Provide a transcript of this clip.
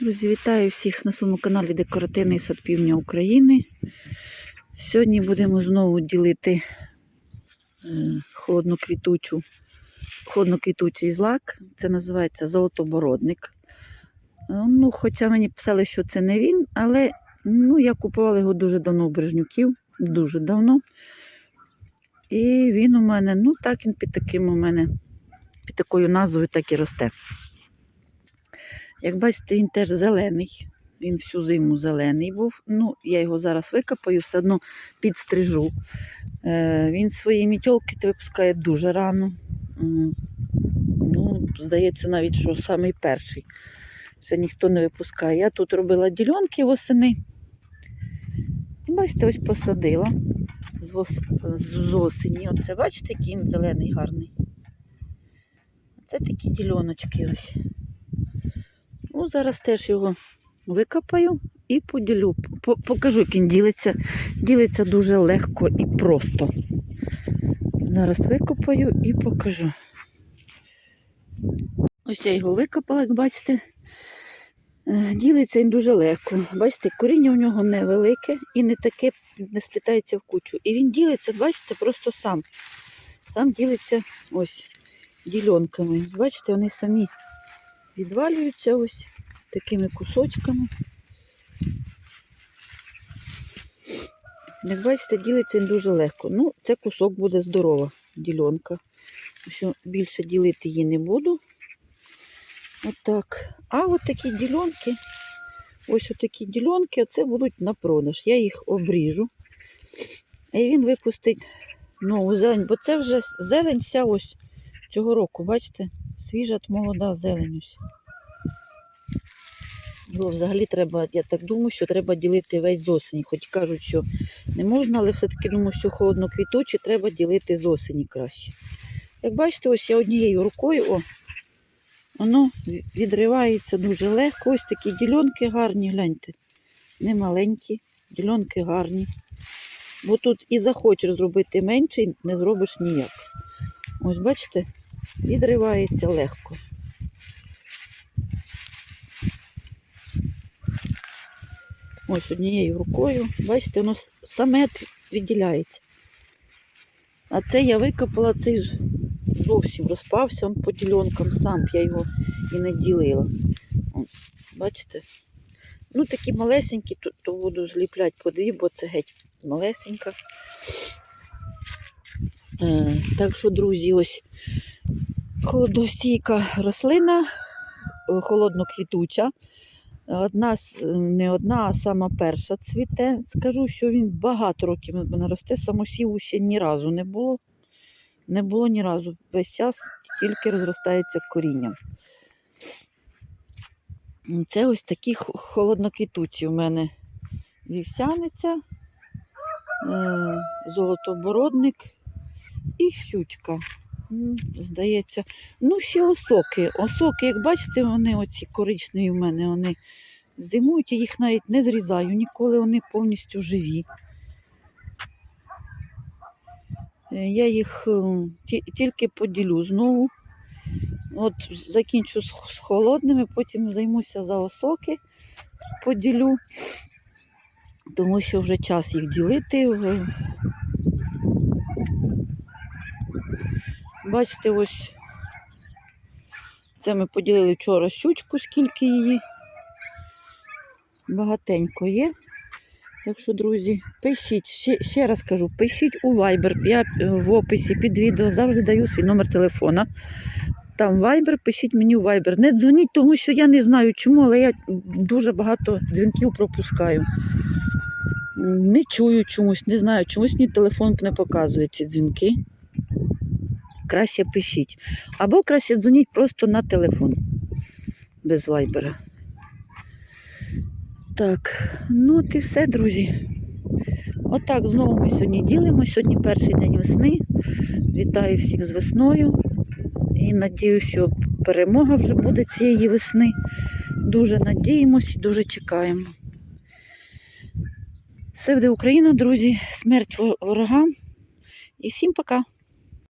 Друзі, вітаю всіх на своєму каналі Декоративний сад Півдня України. Сьогодні будемо знову ділити е, холодноквітучу, холодноквітучий злак. Це називається золотобородник. Е, Ну, хоча мені писали, що це не він, але ну, я купувала його дуже давно у Брижнюків, дуже давно. І він у мене, ну так він під таким у мене, під такою назвою так і росте. Як бачите, він теж зелений. Він всю зиму зелений був. Ну, я його зараз викопаю, все одно підстрижу. Е, він свої мітьолки випускає дуже рано. Ну, здається, навіть, що самий перший. Ще ніхто не випускає. Я тут робила ділянки восени. І бачите, ось посадила з, вос... з осені. Оце, бачите, який він зелений гарний. Це такі діляночки ось. Ну, зараз теж його викопаю і поділю. Покажу, як він ділиться. Ділиться дуже легко і просто. Зараз викопаю і покажу. Ось я його викопала, як бачите. Е, Ділиться він дуже легко. Бачите, коріння у нього невелике і не таке не сплітається в кучу. І він ділиться, бачите, просто сам. Сам ділиться ось ділянками. Бачите, вони самі відвалюються ось такими кусочками. Як бачите, ділиться дуже легко. Ну, це кусок буде здорова ділянка. Що більше ділити її не буду. Отак. А от такі ділянки, ось такі ділянки, це будуть на продаж. Я їх обріжу. І він випустить нову зелень, бо це вже зелень вся ось цього року, бачите? Свіжа молода зелень ось. Його взагалі треба, я так думаю, що треба ділити весь з осені. Хоч кажуть, що не можна, але все-таки думаю, що холодно квітучі треба ділити з осені краще. Як бачите, ось я однією рукою, о, воно відривається дуже легко. Ось такі ділянки гарні, гляньте. Не маленькі, ділянки гарні. Бо тут і захочеш зробити менше, і не зробиш ніяк. Ось бачите, відривається легко. Ось однією рукою. Бачите, воно саме відділяється. А це я викопала, цей зовсім розпався он по ділянкам сам, я його і не ділила. Бачите? Ну, такі малесенькі, то, то буду зліпляти по дві, бо це геть малесенька. Е, так що, друзі, ось холодостійка рослина, е, холодноквітуча. Одна, не одна, а сама перша цвіте. Скажу, що він багато років мене росте, самосіву ще ні разу не було. Не було ні разу. Весь час тільки розростається корінням. Це ось такі холодноквітучі у мене вівсяниця, е, золотобородник і щучка. Здається, ну ще осоки. Осоки, як бачите, вони оці коричневі в мене, вони зимують, я їх навіть не зрізаю, ніколи вони повністю живі. Е, Я їх е, тільки поділю знову. От закінчу з холодними, потім займуся за осоки, поділю, тому що вже час їх ділити. Е, Бачите, ось це ми поділили вчора щучку, скільки її. Багатенько є. Так що, друзі, пишіть, ще, ще раз кажу, пишіть у Viber. Я е, в описі під відео завжди даю свій номер телефона. Там Viber, пишіть мені у Viber. Не дзвоніть, тому що я не знаю чому, але я дуже багато дзвінків пропускаю. Не чую чомусь, не знаю, чомусь мені телефон не показує ці дзвінки. Краще пишіть. Або краще дзвоніть просто на телефон без вайбера. Так, ну от і все, друзі. Отак знову ми сьогодні ділимо. Сьогодні перший день весни. Вітаю всіх з весною. І надію, що перемога вже буде цієї весни. Дуже надіємось і дуже чекаємо. Все буде Україна, друзі. Смерть ворогам. І всім пока.